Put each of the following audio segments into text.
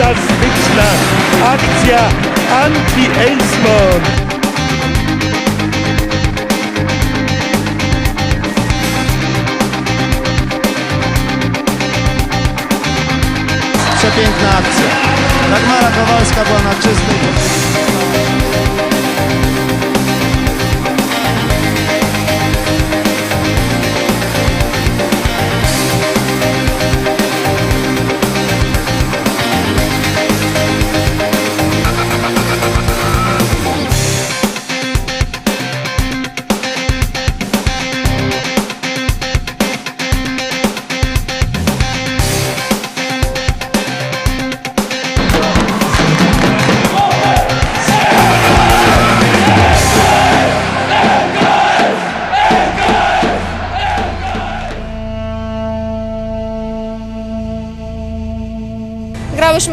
Fantastyczna akcja Anki Eismont. Przepiękna akcja. Dagmara Kowalska była na czystej.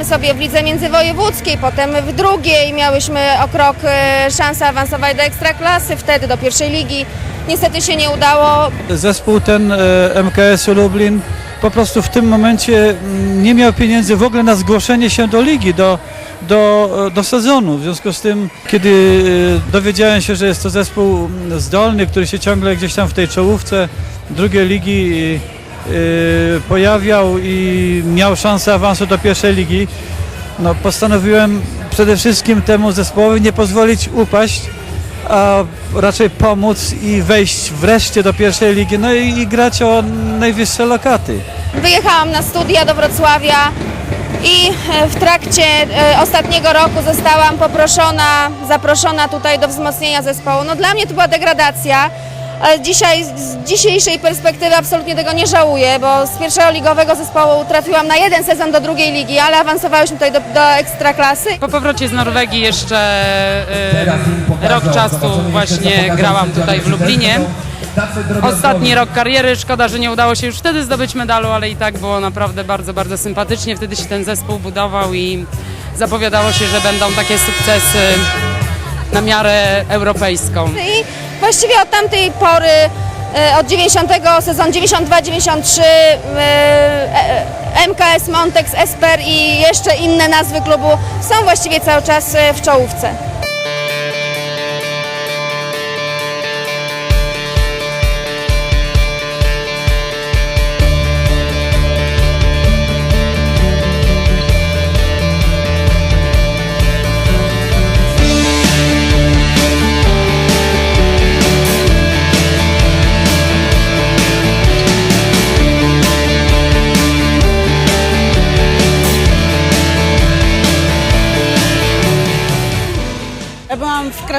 Sobie w lidze międzywojewódzkiej, potem w drugiej miałyśmy o krok e, szansę awansować do ekstraklasy, wtedy do pierwszej ligi. Niestety się nie udało. Zespół ten e, MKS-u Lublin po prostu w tym momencie mm, nie miał pieniędzy w ogóle na zgłoszenie się do ligi, do, do, e, do sezonu. W związku z tym, kiedy dowiedziałem się, że jest to zespół mm, zdolny, który się ciągle gdzieś tam w tej czołówce drugiej ligi pojawiał i miał szansę awansu do pierwszej ligi, no, postanowiłem przede wszystkim temu zespołowi nie pozwolić upaść, a raczej pomóc i wejść wreszcie do pierwszej ligi, no i, i grać o najwyższe lokaty. Wyjechałam na studia do Wrocławia i e, w trakcie e, ostatniego roku zostałam poproszona, zaproszona tutaj do wzmocnienia zespołu. No dla mnie to była degradacja. Ale Dzisiaj, z dzisiejszej perspektywy absolutnie tego nie żałuję, bo z pierwszego ligowego zespołu trafiłam na jeden sezon do drugiej ligi, ale awansowałyśmy tutaj do, do ekstraklasy. Po powrocie z Norwegii jeszcze y, rok czasu właśnie grałam tutaj w Lublinie. Ostatni rok kariery, szkoda, że nie udało się już wtedy zdobyć medalu, ale i tak było naprawdę bardzo, bardzo sympatycznie. Wtedy się ten zespół budował i zapowiadało się, że będą takie sukcesy na miarę europejską. Właściwie od tamtej pory, e, od 90 sezon 92-93 e, e, MKS Montex, Esper i jeszcze inne nazwy klubu są właściwie cały czas w czołówce.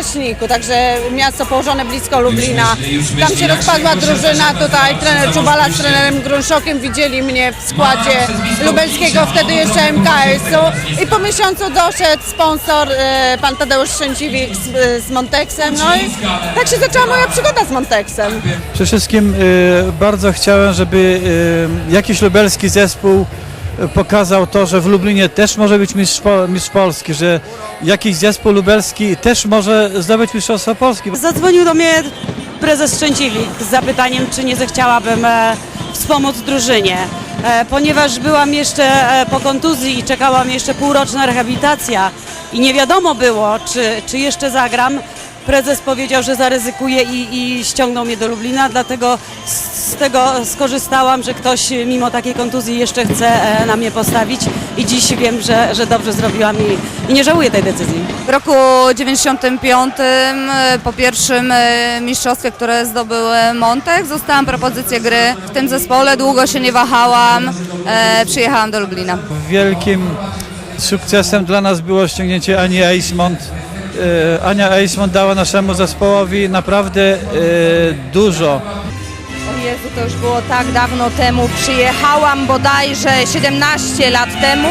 Kraśniku, także miasto położone blisko Lublina. Tam się rozpadła drużyna, tutaj trener Czubala z trenerem Grunszokiem widzieli mnie w składzie lubelskiego, wtedy jeszcze MKS-u. I po miesiącu doszedł sponsor, e, pan Tadeusz Szczęciwik z, z Montexem. No i tak się zaczęła moja przygoda z Montexem. Przede wszystkim y, bardzo chciałem, żeby y, jakiś lubelski zespół pokazał to, że w Lublinie też może być mistrz, mistrz Polski, że jakiś zespół lubelski też może zdobyć mistrzostwo Polski. Zadzwonił do mnie prezes Szczęciwik z zapytaniem, czy nie zechciałabym e, wspomóc drużynie. E, ponieważ byłam jeszcze e, po kontuzji i czekałam jeszcze półroczna rehabilitacja i nie wiadomo było, czy, czy jeszcze zagram, prezes powiedział, że zaryzykuje i, i ściągnął mnie do Lublina, dlatego z tego skorzystałam, że ktoś mimo takiej kontuzji jeszcze chce e, na mnie postawić i dziś wiem, że, że dobrze zrobiłam i, i nie żałuję tej decyzji. W roku 95 e, po pierwszym e, mistrzostwie, które zdobył Montek, zostałam propozycję gry w tym zespole. Długo się nie wahałam, e, przyjechałam do Lublina. Wielkim sukcesem dla nas było ściągnięcie Ani Eismont. Ania Eismont dała naszemu zespołowi naprawdę dużo. Jezu, to już było tak dawno temu. Przyjechałam bodajże 17 lat temu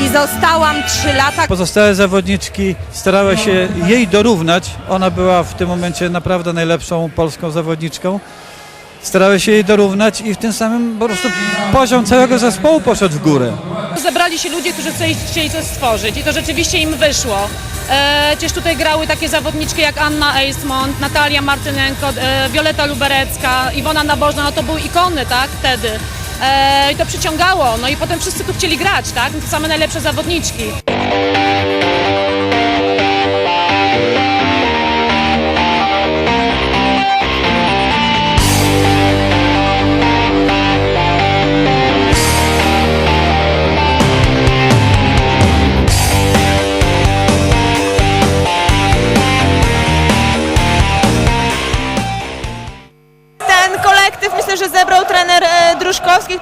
i zostałam 3 lata. Pozostałe zawodniczki starały się jej dorównać. Ona była w tym momencie naprawdę najlepszą polską zawodniczką. starały się jej dorównać i w tym samym po prostu poziom całego zespołu poszedł w górę. Zebrali się ludzie, którzy chcieli, coś stworzyć i to rzeczywiście im wyszło. E, tutaj grały takie zawodniczki jak Anna Eismont, Natalia Martynenko, e, Wioleta Luberecka, Iwona Nabożna, no to były ikony, tak, wtedy. E, I to przyciągało, no i potem wszyscy tu chcieli grać, tak, same najlepsze zawodniczki.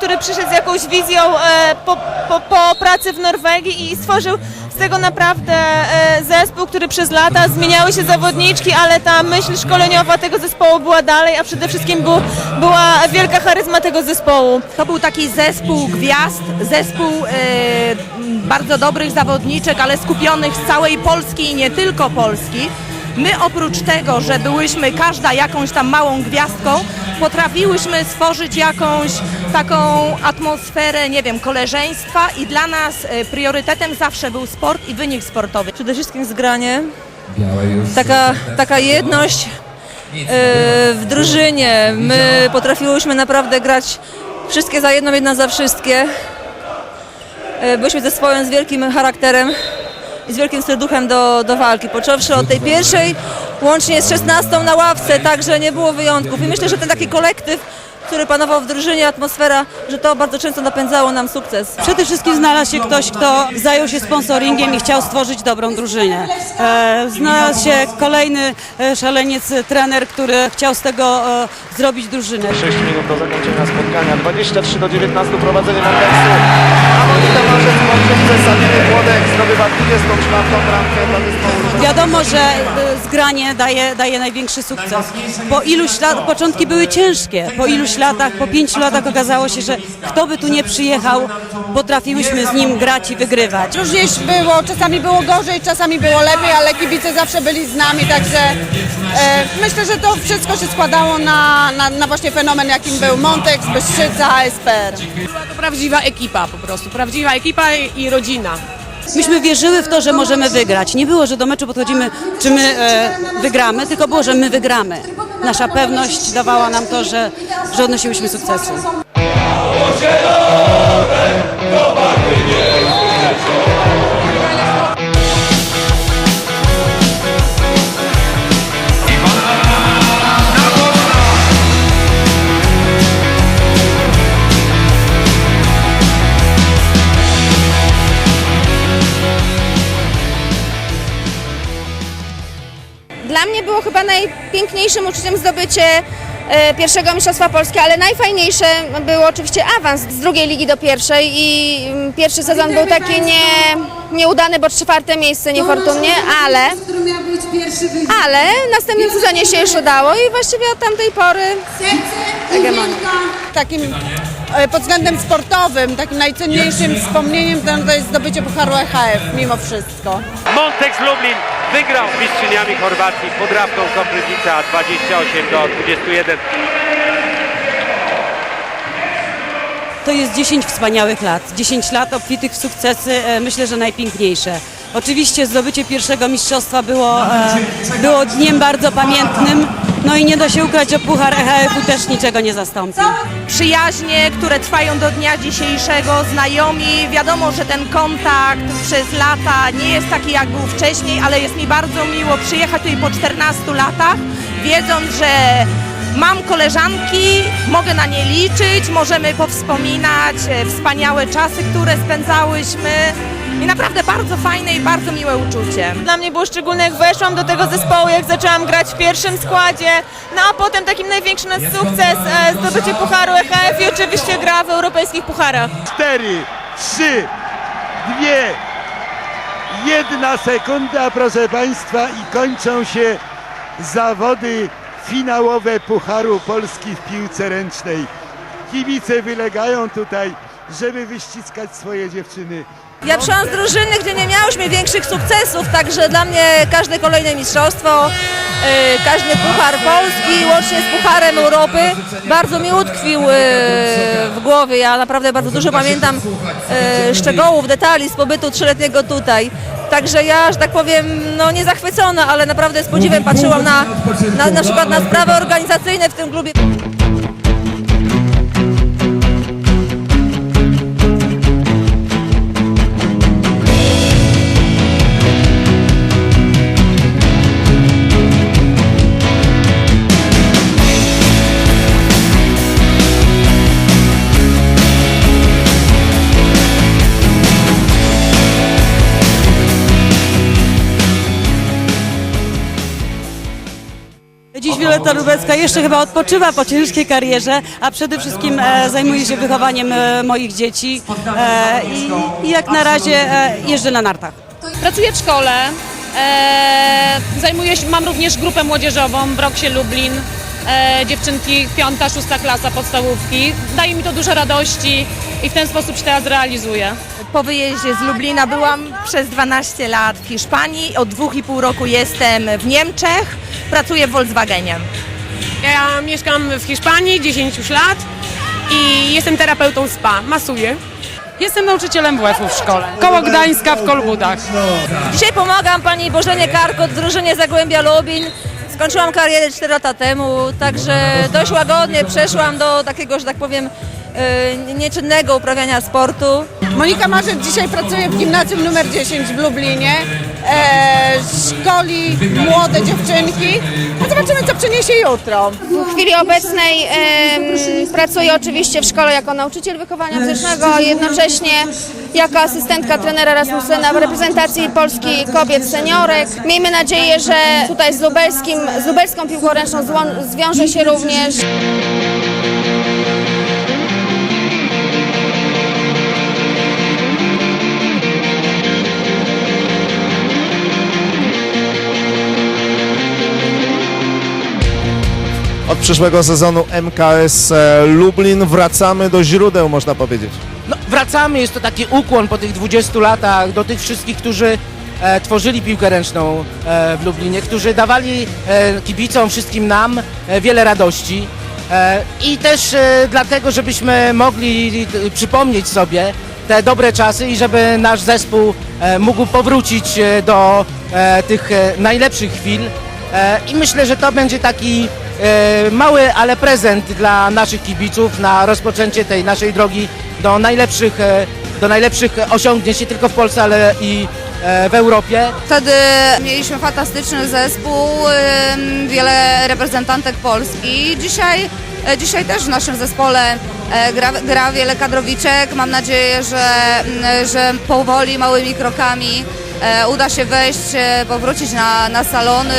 Który przyszedł z jakąś wizją e, po, po, po pracy w Norwegii i stworzył z tego naprawdę e, zespół, który przez lata zmieniały się zawodniczki, ale ta myśl szkoleniowa tego zespołu była dalej, a przede wszystkim był, była wielka charyzma tego zespołu. To był taki zespół gwiazd, zespół e, bardzo dobrych zawodniczek, ale skupionych z całej Polski i nie tylko Polski. My oprócz tego, że byłyśmy każda jakąś tam małą gwiazdką, potrafiłyśmy stworzyć jakąś taką atmosferę, nie wiem, koleżeństwa i dla nas e, priorytetem zawsze był sport i wynik sportowy. Przede wszystkim zgranie, taka, taka jedność e, w drużynie. My potrafiłyśmy naprawdę grać wszystkie za jedną, jedna za wszystkie. E, Byliśmy zespołem z wielkim charakterem i z wielkim serduchem do, do walki. Począwszy od tej pierwszej, łącznie z 16 na ławce, także nie było wyjątków. I myślę, że ten taki kolektyw, który panował w drużynie, atmosfera, że to bardzo często napędzało nam sukces. Przede wszystkim znalazł się ktoś, kto zajął się sponsoringiem i chciał stworzyć dobrą drużynę. E, znalazł się kolejny e, szaleniec, trener, który chciał z tego e, zrobić drużynę. 6 minut do zakończenia spotkania. 23 do 19 prowadzenie Monteksu. A Monika Marzec Mądrze Sabiny Młodek zdobywa 24 bramkę. Wiadomo, że e, zgranie daje, daje największy sukces. Po iluś lat, początki były ciężkie, po iluś latach, po pięciu latach okazało się, że kto by tu nie przyjechał, potrafiłyśmy z nim grać i wygrywać. Różnie było, czasami było gorzej, czasami było lepiej, ale kibice zawsze byli z nami, także e, myślę, że to wszystko się składało na, na, na właśnie fenomen, jakim był Montex, Bystrzyca, SPR. To prawdziwa ekipa po prostu, prawdziwa ekipa i rodzina. Myśmy wierzyły w to, że możemy wygrać. Nie było, że do meczu podchodzimy, czy my e, wygramy, tylko było, że my wygramy. Nasza pewność dawała nam to, że, że odnosiłyśmy sukcesy. Dla mnie było chyba najpiękniejszym uczuciem zdobycie e, pierwszego Mistrzostwa Polski, ale najfajniejsze było oczywiście awans z drugiej ligi do pierwszej i mm, pierwszy sezon był taki nie, nieudany, bo czwarte miejsce niefortunnie, ale, ale w następnym sezonie się już udało i właściwie od tamtej pory hegemonia. Takim e, pod względem sportowym, takim najcenniejszym wspomnieniem to, to jest zdobycie Pucharu EHF, mimo wszystko. Montex Lublin wygrał z mistrzyniami Chorwacji pod Rawką Kopryznica 28 do 21. To jest 10 wspaniałych lat. 10 lat obfitych w sukcesy, e, myślę, że najpiękniejsze. Oczywiście zdobycie pierwszego mistrzostwa było, e, było dniem bardzo pamiętnym. No i nie da się ukryć, że Puchar EHF-u też niczego nie zastąpi. Przyjaźnie, które trwają do dnia dzisiejszego, znajomi. Wiadomo, że ten kontakt przez lata nie jest taki, jak był wcześniej, ale jest mi bardzo miło przyjechać tutaj po 14 latach, wiedząc, że Mam koleżanki, mogę na nie liczyć, możemy powspominać e, wspaniałe czasy, które spędzałyśmy. I naprawdę bardzo fajne i bardzo miłe uczucie. Dla mnie było szczególne, jak weszłam do tego zespołu, jak zaczęłam grać w pierwszym składzie, no a potem takim największym nasz sukces, e, zdobycie Pucharu EHF i oczywiście gra w europejskich pucharach. 4, 3, 2, jedna sekunda, proszę Państwa, i kończą się zawody finałowe Pucharu Polski w piłce ręcznej. Kibice wylegają tutaj żeby wyściskać swoje dziewczyny. Ja przyszłam z drużyny, gdzie nie miałyśmy większych sukcesów, także dla mnie każde kolejne mistrzostwo, yy, każdy puchar Polski, łącznie z pucharem Europy, bardzo mi utkwił yy, w głowie. Ja naprawdę bardzo dużo pamiętam yy, szczegółów, detali z pobytu trzyletniego tutaj. Także ja, że tak powiem, no nie zachwycona, ale naprawdę z podziwem patrzyłam na, na, na przykład na sprawy organizacyjne w tym klubie. Wioletta Lubecka jeszcze chyba odpoczywa po ciężkiej karierze, a przede wszystkim e, zajmuje się wychowaniem e, moich dzieci e, i, jak na razie jeżdżę na nartach. Pracuję w szkole, zajmuję się, mam również grupę młodzieżową w Broksie Lublin, dziewczynki piąta, szósta klasa podstawówki. Daje mi to dużo radości i w ten sposób się teraz realizuję. Po wyjeździe z Lublina byłam przez 12 lat w Hiszpanii, od dwóch i pół roku jestem w Niemczech, pracuję w Volkswagenie. Ja mieszkam w Hiszpanii 10 lat i jestem terapeutą spa, masuję. Jestem nauczycielem WF-u w szkole. Koło Gdańska w Kolbudach. Dzisiaj pomagam pani Bożenie Karkot drużynie Zagłębia Lubin. Skończyłam karierę 4 lata temu, także dość łagodnie przeszłam do takiego, że tak powiem, nieczynnego uprawiania sportu. Monika Marzec dzisiaj pracuje w gimnazjum numer 10 w Lublinie. E, szkoli młode dziewczynki. A zobaczymy, co przyniesie jutro. W chwili obecnej em, pracuję oczywiście w szkole jako nauczyciel wychowania fizycznego, a jednocześnie jako asystentka trenera Rasmusena w reprezentacji Polski kobiet seniorek. Miejmy nadzieję, że tutaj z, lubelskim, z lubelską piłką ręczną zwiąże się również Od przyszłego sezonu MKS e, Lublin wracamy do źródeł, można powiedzieć. No, wracamy, jest to taki ukłon po tych 20 latach do tych wszystkich, którzy e, tworzyli piłkę ręczną e, w Lublinie, którzy dawali e, kibicom, wszystkim nam e, wiele radości. E, I też dlatego, żebyśmy mogli przypomnieć sobie te dobre czasy i żeby nasz zespół mógł powrócić do tych najlepszych chwil. I myślę, że to będzie taki mały, ale prezent dla naszych kibiców na rozpoczęcie tej naszej drogi do najlepszych, e, do najlepszych osiągnięć nie tylko w Polsce, ale i e, w Europie. Wtedy mieliśmy fantastyczny zespół, wiele reprezentantek Polski. Dzisiaj, e, dzisiaj też w naszym zespole e, gra, gra wiele kadrowiczek. Mam nadzieję, że, że powoli, małymi krokami e, uda się wejść, e, powrócić na, na salony.